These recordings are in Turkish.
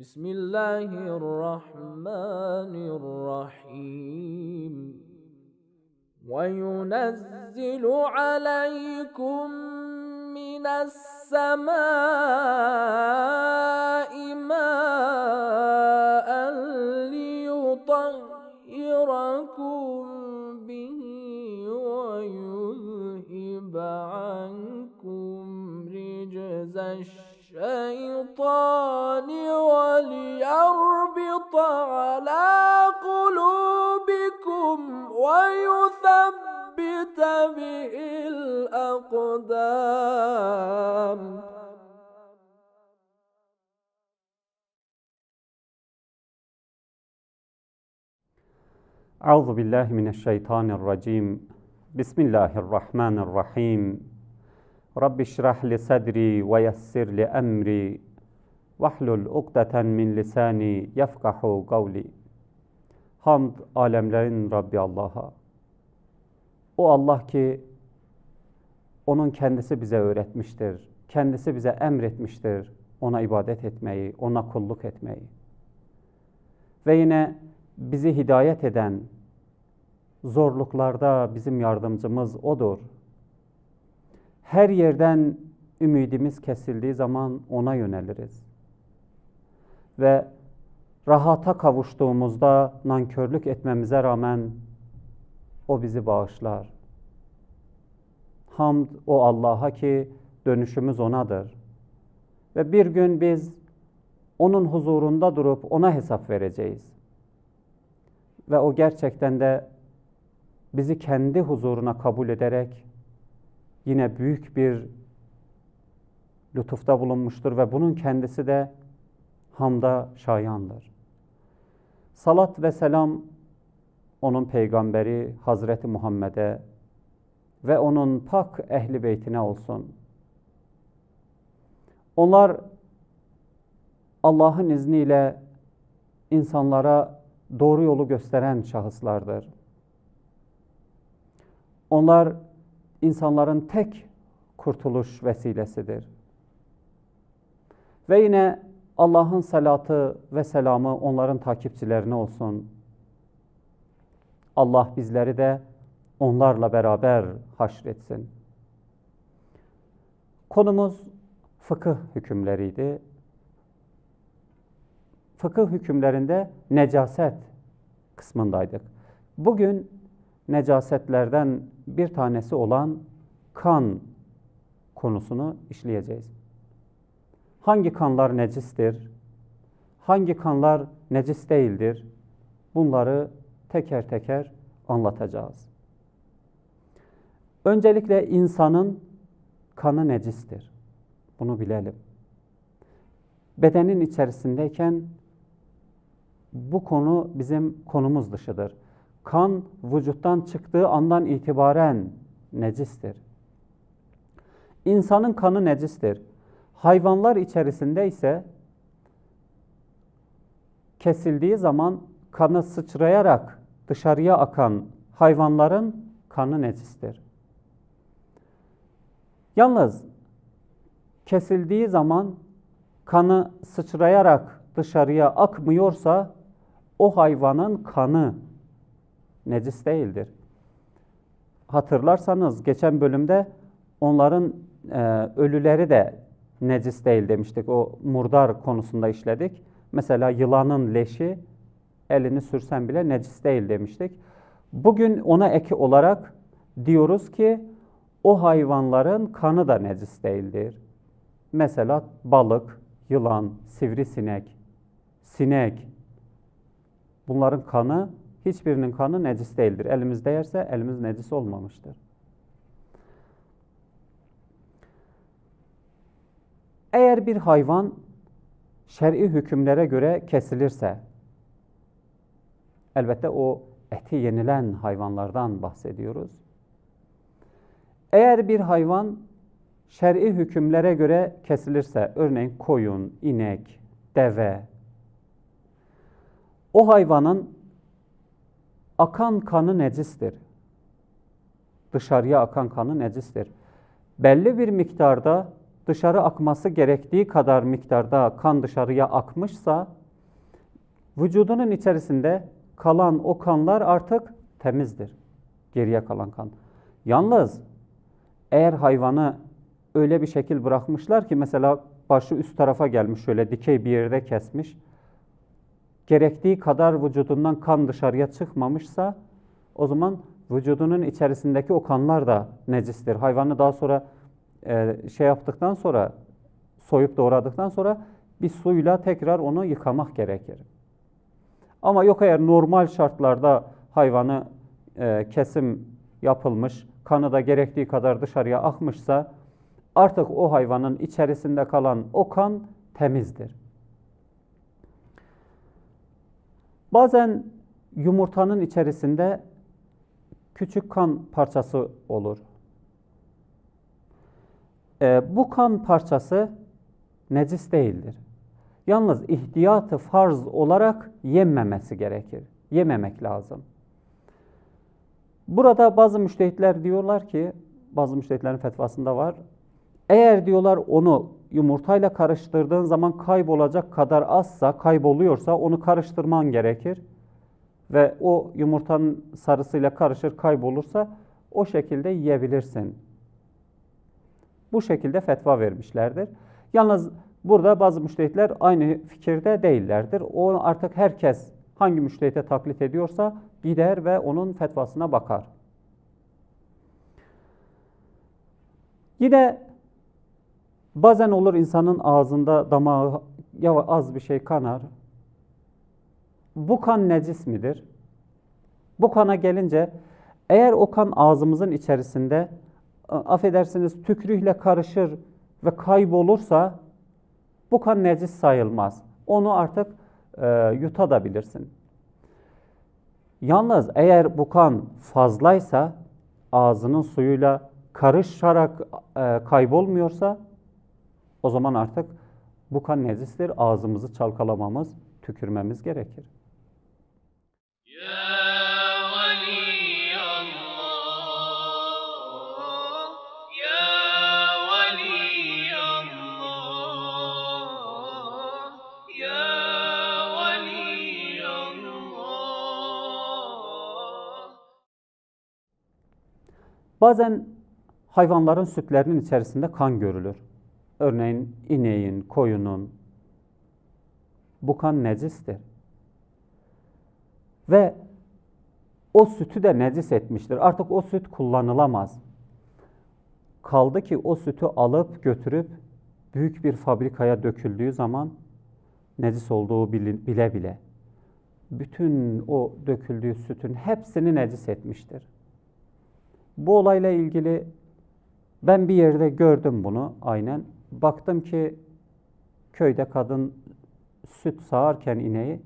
بسم الله الرحمن الرحيم. وينزل عليكم من السماء ماء ليطهركم به ويذهب عنكم رجز الشيطان الشيطان وليربط على قلوبكم ويثبت به الأقدام. أعوذ بالله من الشيطان الرجيم. بسم الله الرحمن الرحيم. Rabbi şrah li sadri ve yessir li emri. Vahlul ukdeten min lisani yefkahu kavli. Hamd alemlerin Rabbi Allah'a. O Allah ki onun kendisi bize öğretmiştir. Kendisi bize emretmiştir. Ona ibadet etmeyi, ona kulluk etmeyi. Ve yine bizi hidayet eden, zorluklarda bizim yardımcımız O'dur. Her yerden ümidimiz kesildiği zaman O'na yöneliriz. Ve rahata kavuştuğumuzda nankörlük etmemize rağmen O bizi bağışlar. Hamd o Allah'a ki dönüşümüz O'nadır. Ve bir gün biz O'nun huzurunda durup O'na hesap vereceğiz. Ve o gerçekten de bizi kendi huzuruna kabul ederek yine büyük bir lütufta bulunmuştur ve bunun kendisi de hamda şayandır. Salat ve selam onun peygamberi Hazreti Muhammed'e ve onun pak ehli beytine olsun. Onlar Allah'ın izniyle insanlara doğru yolu gösteren şahıslardır. Onlar insanların tek kurtuluş vesilesidir. Ve yine Allah'ın salatı ve selamı onların takipçilerine olsun. Allah bizleri de onlarla beraber haşretsin. Konumuz fıkıh hükümleriydi. Fıkıh hükümlerinde necaset kısmındaydık. Bugün necasetlerden bir tanesi olan kan konusunu işleyeceğiz. Hangi kanlar necistir? Hangi kanlar necis değildir? Bunları teker teker anlatacağız. Öncelikle insanın kanı necistir. Bunu bilelim. Bedenin içerisindeyken bu konu bizim konumuz dışıdır. Kan vücuttan çıktığı andan itibaren necistir. İnsanın kanı necistir. Hayvanlar içerisinde ise kesildiği zaman kanı sıçrayarak dışarıya akan hayvanların kanı necistir. Yalnız kesildiği zaman kanı sıçrayarak dışarıya akmıyorsa o hayvanın kanı necis değildir. Hatırlarsanız geçen bölümde onların e, ölüleri de necis değil demiştik. O murdar konusunda işledik. Mesela yılanın leşi elini sürsen bile necis değil demiştik. Bugün ona eki olarak diyoruz ki o hayvanların kanı da necis değildir. Mesela balık, yılan, sivrisinek, sinek bunların kanı hiçbirinin kanı necis değildir. Elimizde yerse elimiz necis olmamıştır. Eğer bir hayvan şer'i hükümlere göre kesilirse, elbette o eti yenilen hayvanlardan bahsediyoruz. Eğer bir hayvan şer'i hükümlere göre kesilirse, örneğin koyun, inek, deve, o hayvanın akan kanı necistir. Dışarıya akan kanı necistir. Belli bir miktarda dışarı akması gerektiği kadar miktarda kan dışarıya akmışsa vücudunun içerisinde kalan o kanlar artık temizdir. Geriye kalan kan. Yalnız eğer hayvanı öyle bir şekil bırakmışlar ki mesela başı üst tarafa gelmiş şöyle dikey bir yerde kesmiş. Gerektiği kadar vücudundan kan dışarıya çıkmamışsa o zaman vücudunun içerisindeki o kanlar da necistir. Hayvanı daha sonra e, şey yaptıktan sonra soyup doğradıktan sonra bir suyla tekrar onu yıkamak gerekir. Ama yok eğer normal şartlarda hayvanı e, kesim yapılmış, kanı da gerektiği kadar dışarıya akmışsa artık o hayvanın içerisinde kalan o kan temizdir. Bazen yumurtanın içerisinde küçük kan parçası olur. E, bu kan parçası necis değildir. Yalnız ihtiyatı farz olarak yenmemesi gerekir. Yememek lazım. Burada bazı müştehitler diyorlar ki, bazı müştehitlerin fetvasında var. Eğer diyorlar onu yumurtayla karıştırdığın zaman kaybolacak kadar azsa, kayboluyorsa onu karıştırman gerekir. Ve o yumurtanın sarısıyla karışır kaybolursa o şekilde yiyebilirsin. Bu şekilde fetva vermişlerdir. Yalnız burada bazı müştehitler aynı fikirde değillerdir. O artık herkes hangi müştehite taklit ediyorsa gider ve onun fetvasına bakar. Yine bazen olur insanın ağzında damağı ya az bir şey kanar. Bu kan necis midir? Bu kana gelince eğer o kan ağzımızın içerisinde affedersiniz tükrühle karışır ve kaybolursa bu kan necis sayılmaz. Onu artık e, yutabilirsin. Yalnız eğer bu kan fazlaysa ağzının suyuyla karışarak e, kaybolmuyorsa o zaman artık bu kan nezistir. Ağzımızı çalkalamamız, tükürmemiz gerekir. Bazen hayvanların sütlerinin içerisinde kan görülür. Örneğin ineğin, koyunun. Bu kan necistir. Ve o sütü de necis etmiştir. Artık o süt kullanılamaz. Kaldı ki o sütü alıp götürüp büyük bir fabrikaya döküldüğü zaman necis olduğu bile bile bütün o döküldüğü sütün hepsini necis etmiştir. Bu olayla ilgili ben bir yerde gördüm bunu aynen. Baktım ki köyde kadın süt sağarken ineği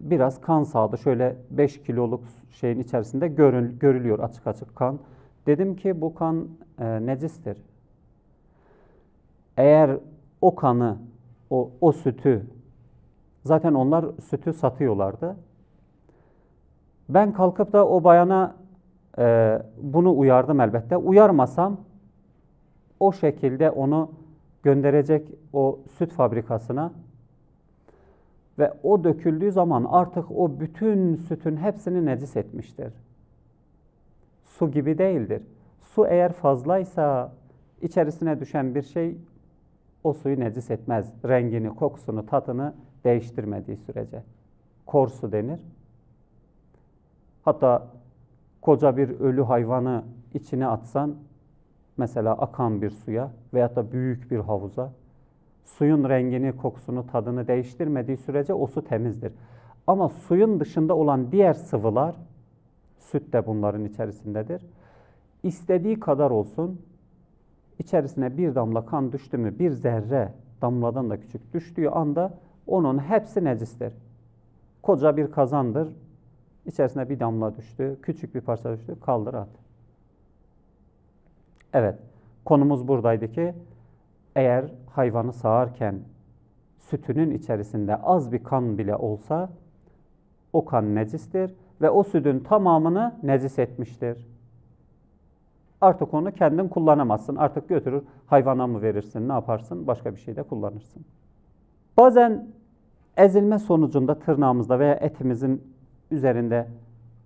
biraz kan sağdı. Şöyle 5 kiloluk şeyin içerisinde görül, görülüyor açık açık kan. Dedim ki bu kan e, necistir. Eğer o kanı, o, o sütü, zaten onlar sütü satıyorlardı. Ben kalkıp da o bayana e, bunu uyardım elbette. Uyarmasam o şekilde onu gönderecek o süt fabrikasına ve o döküldüğü zaman artık o bütün sütün hepsini necis etmiştir. Su gibi değildir. Su eğer fazlaysa içerisine düşen bir şey o suyu necis etmez. Rengini, kokusunu, tadını değiştirmediği sürece. Kor su denir. Hatta koca bir ölü hayvanı içine atsan, mesela akan bir suya veyahut da büyük bir havuza, suyun rengini, kokusunu, tadını değiştirmediği sürece o su temizdir. Ama suyun dışında olan diğer sıvılar, süt de bunların içerisindedir. İstediği kadar olsun, içerisine bir damla kan düştü mü, bir zerre damladan da küçük düştüğü anda onun hepsi necistir. Koca bir kazandır, içerisine bir damla düştü, küçük bir parça düştü, kaldır at. Evet, konumuz buradaydı ki, eğer hayvanı sağarken sütünün içerisinde az bir kan bile olsa o kan necistir ve o sütün tamamını necis etmiştir. Artık onu kendin kullanamazsın. Artık götürür hayvana mı verirsin, ne yaparsın? Başka bir şeyde kullanırsın. Bazen ezilme sonucunda tırnağımızda veya etimizin üzerinde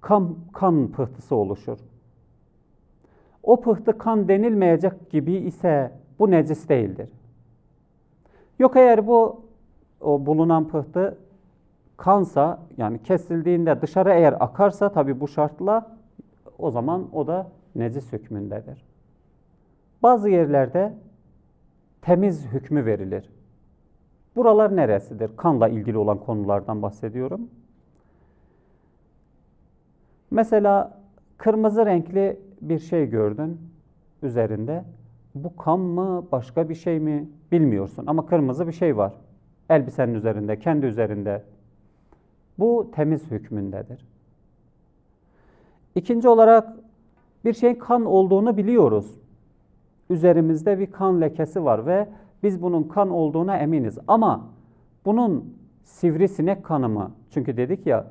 kan, kan pıhtısı oluşur. O pıhtı kan denilmeyecek gibi ise bu necis değildir. Yok eğer bu o bulunan pıhtı kansa yani kesildiğinde dışarı eğer akarsa tabi bu şartla o zaman o da necis hükmündedir. Bazı yerlerde temiz hükmü verilir. Buralar neresidir? Kanla ilgili olan konulardan bahsediyorum. Mesela kırmızı renkli bir şey gördün üzerinde. Bu kan mı, başka bir şey mi bilmiyorsun ama kırmızı bir şey var. Elbisenin üzerinde, kendi üzerinde. Bu temiz hükmündedir. İkinci olarak bir şeyin kan olduğunu biliyoruz. Üzerimizde bir kan lekesi var ve biz bunun kan olduğuna eminiz. Ama bunun sivrisinek kanı mı? Çünkü dedik ya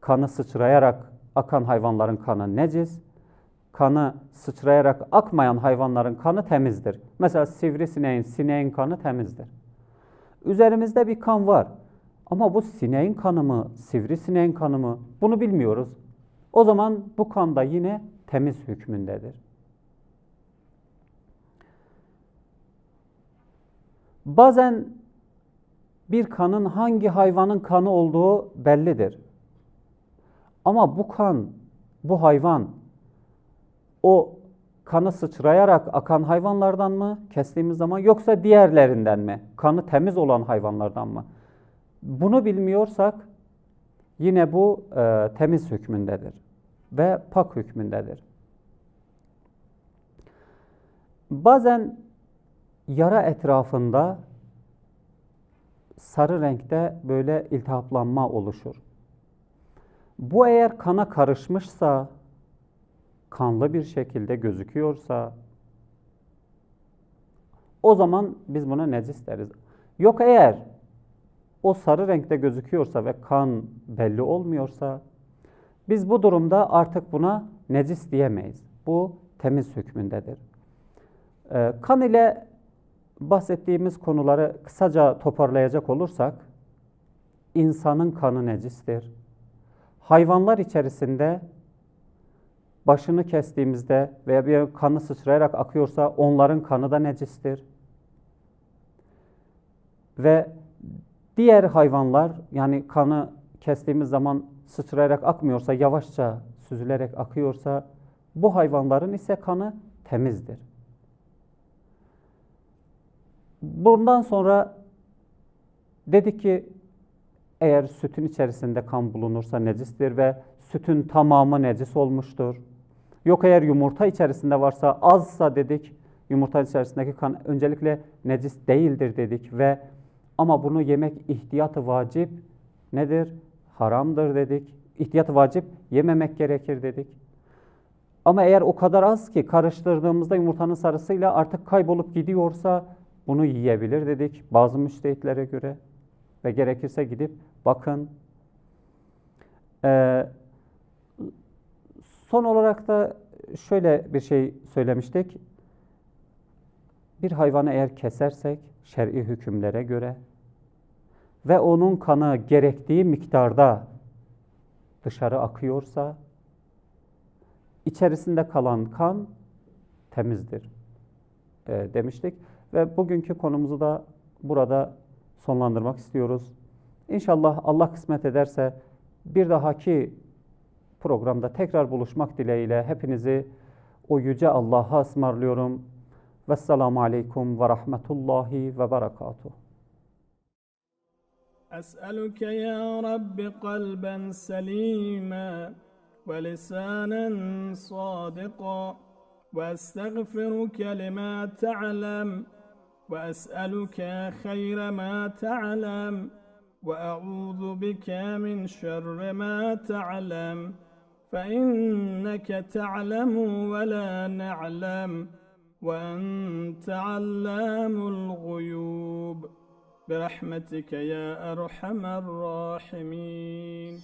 kanı sıçrayarak akan hayvanların kanı necis. Kanı sıçrayarak akmayan hayvanların kanı temizdir. Mesela sivrisineğin, sineğin kanı temizdir. Üzerimizde bir kan var. Ama bu sineğin kanı mı, sivrisineğin kanı mı? Bunu bilmiyoruz. O zaman bu kan da yine temiz hükmündedir. Bazen bir kanın hangi hayvanın kanı olduğu bellidir. Ama bu kan, bu hayvan o kanı sıçrayarak akan hayvanlardan mı kestiğimiz zaman yoksa diğerlerinden mi? Kanı temiz olan hayvanlardan mı? Bunu bilmiyorsak yine bu e, temiz hükmündedir ve pak hükmündedir. Bazen yara etrafında sarı renkte böyle iltihaplanma oluşur. Bu eğer kana karışmışsa, kanlı bir şekilde gözüküyorsa o zaman biz buna necis deriz. Yok eğer o sarı renkte gözüküyorsa ve kan belli olmuyorsa biz bu durumda artık buna necis diyemeyiz. Bu temiz hükmündedir. Ee, kan ile bahsettiğimiz konuları kısaca toparlayacak olursak, insanın kanı necistir. Hayvanlar içerisinde başını kestiğimizde veya bir kanı sıçrayarak akıyorsa onların kanı da necistir. Ve diğer hayvanlar yani kanı kestiğimiz zaman sıçrayarak akmıyorsa, yavaşça süzülerek akıyorsa bu hayvanların ise kanı temizdir. Bundan sonra dedik ki eğer sütün içerisinde kan bulunursa necistir ve sütün tamamı necis olmuştur. Yok eğer yumurta içerisinde varsa azsa dedik yumurta içerisindeki kan öncelikle necis değildir dedik ve ama bunu yemek ihtiyatı vacip nedir? Haramdır dedik. İhtiyatı vacip yememek gerekir dedik. Ama eğer o kadar az ki karıştırdığımızda yumurtanın sarısıyla artık kaybolup gidiyorsa bunu yiyebilir dedik bazı müştehitlere göre. Ve gerekirse gidip bakın. Ee, son olarak da şöyle bir şey söylemiştik. Bir hayvanı eğer kesersek şer'i hükümlere göre ve onun kanı gerektiği miktarda dışarı akıyorsa içerisinde kalan kan temizdir e, demiştik. Ve bugünkü konumuzu da burada sonlandırmak istiyoruz. İnşallah Allah kısmet ederse bir dahaki programda tekrar buluşmak dileğiyle hepinizi o yüce Allah'a ısmarlıyorum. Vesselamu Aleyküm ve Rahmetullahi ve Berekatuhu. أسألك يا رب قلبا سليما ولسانا صادقا وأستغفرك لما تعلم وأسألك خير ما تعلم وأعوذ بك من شر ما تعلم فإنك تعلم ولا نعلم وأنت علام الغيوب. برحمتك يا أرحم الراحمين.